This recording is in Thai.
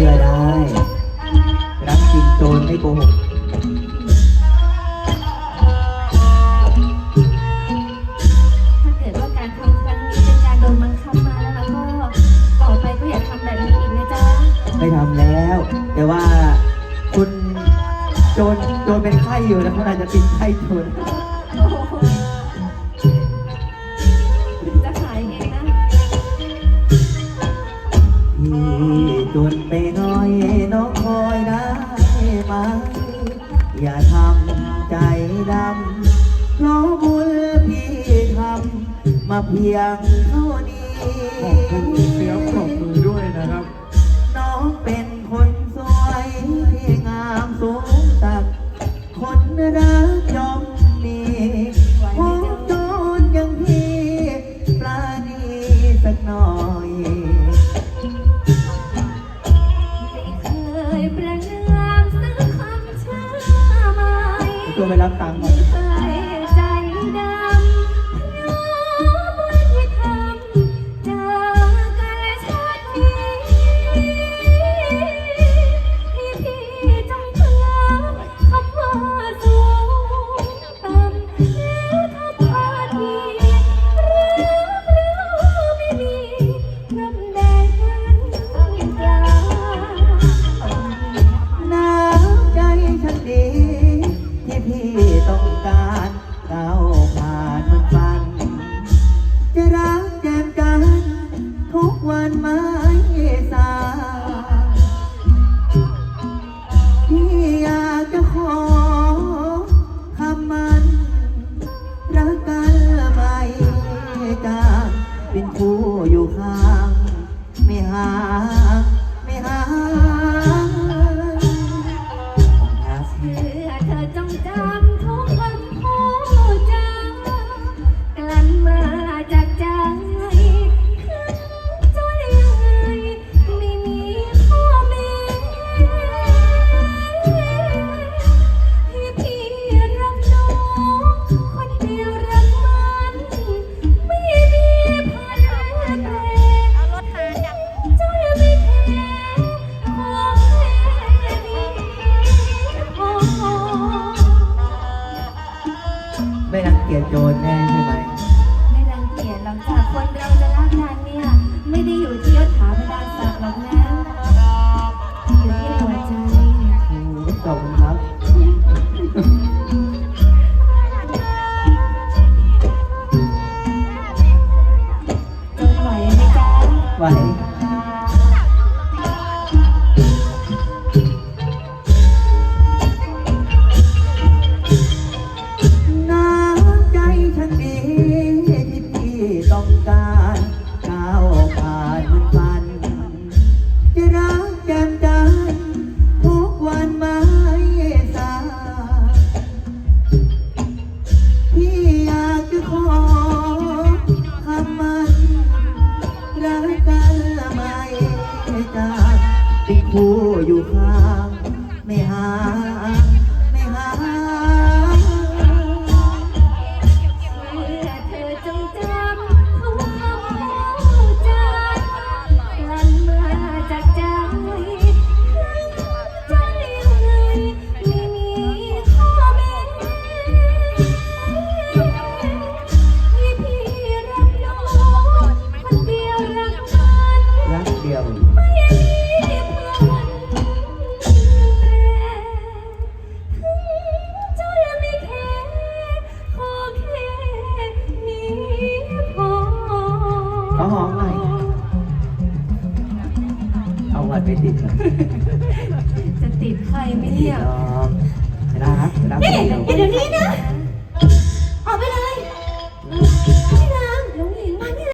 ชื่อได้ รักจริงโจรไม่โกหกถ้าเกิดว่าการทำครั้งนี้เป็นการโดนบังคับมาแล้วแล้วก็ต่อไปก็อย่าทำแบบนี้อีกนะจ๊ะไม่ทำแล้ว แต่ว่าคุณโจรโจรเป็นไข้อยู่นะคุณอาจจะติดไข้โจร เพียงเท่านี้ขอบคุณเสียงปรบมือด้วยนะครับ น้องเป็นคนสวยที่งามสูงสัก คนรักย่อมมีผมโดนอย่างพี่ปราณีสักหน่อยไม่เคยประนามสักคำช้าไหมตัวไปรับตังค์ก่อน เป็นคู่อยู่ข้าง ไม่ห่า เกียจโจรแน่ใช่ไหมไม่รังเกียจหรอกจ้ะคนเราจะรักกันเนี่ย ไม่ได้อยู่ที่ยศถาบรรดาศักดิ์หรอกนะาวผ่านมันฟัน จะรักแจ่มจันทุกวันไม่สายพี่อยากจะขอคำมันรักกันไม่จางเป็นคู่อยู่ข้างไม่ห่าง หอมหน่อย เอาไว้ไปติดจะติดใครไม่เนี่ยยะรับรับนี่เดี๋ยวนี้นะ ออกไปเลย